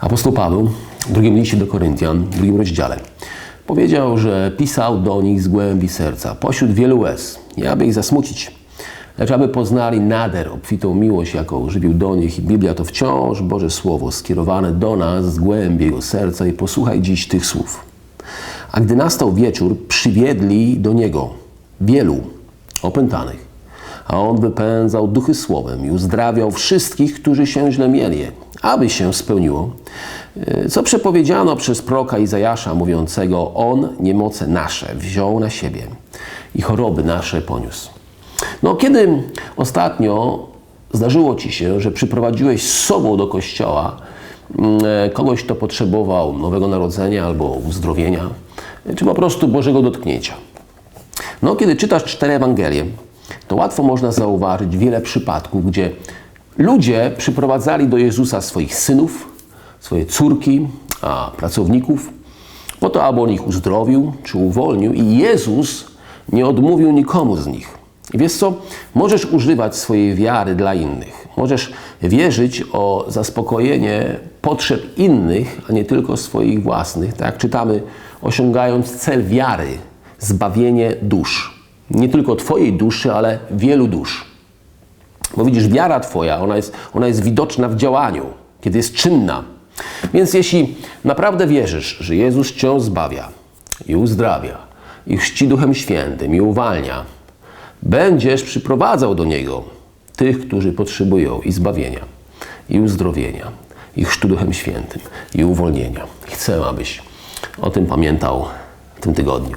Apostoł Paweł w drugim liście do Koryntian, w drugim rozdziale, powiedział, że pisał do nich z głębi serca, pośród wielu łez, nie aby ich zasmucić, lecz aby poznali nader, obfitą miłość, jaką żywił do nich. I Biblia to wciąż Boże Słowo skierowane do nas z głębi Jego serca. I posłuchaj dziś tych słów. A gdy nastał wieczór, przywiedli do Niego wielu opętanych, a On wypędzał duchy słowem i uzdrawiał wszystkich, którzy się źle mieli, aby się spełniło, e, co przepowiedziano przez proka Izajasza, mówiącego On niemoce nasze wziął na siebie i choroby nasze poniósł. No, kiedy ostatnio zdarzyło Ci się, że przyprowadziłeś z sobą do kościoła mm, e, kogoś, kto potrzebował nowego narodzenia albo uzdrowienia, e, czy po prostu Bożego dotknięcia? No, kiedy czytasz cztery Ewangelie, to łatwo można zauważyć wiele przypadków, gdzie ludzie przyprowadzali do Jezusa swoich synów, swoje córki, a pracowników, po to, aby on ich uzdrowił czy uwolnił, i Jezus nie odmówił nikomu z nich. I wiesz co? Możesz używać swojej wiary dla innych. Możesz wierzyć o zaspokojenie potrzeb innych, a nie tylko swoich własnych. Tak jak czytamy, osiągając cel wiary, zbawienie dusz. Nie tylko Twojej duszy, ale wielu dusz. Bo widzisz, wiara Twoja, ona jest, ona jest widoczna w działaniu, kiedy jest czynna. Więc jeśli naprawdę wierzysz, że Jezus Cię zbawia i uzdrawia, i chrzci Duchem Świętym, i uwalnia, będziesz przyprowadzał do Niego tych, którzy potrzebują i zbawienia, i uzdrowienia, i chrztu Duchem Świętym, i uwolnienia. Chcę, abyś o tym pamiętał w tym tygodniu.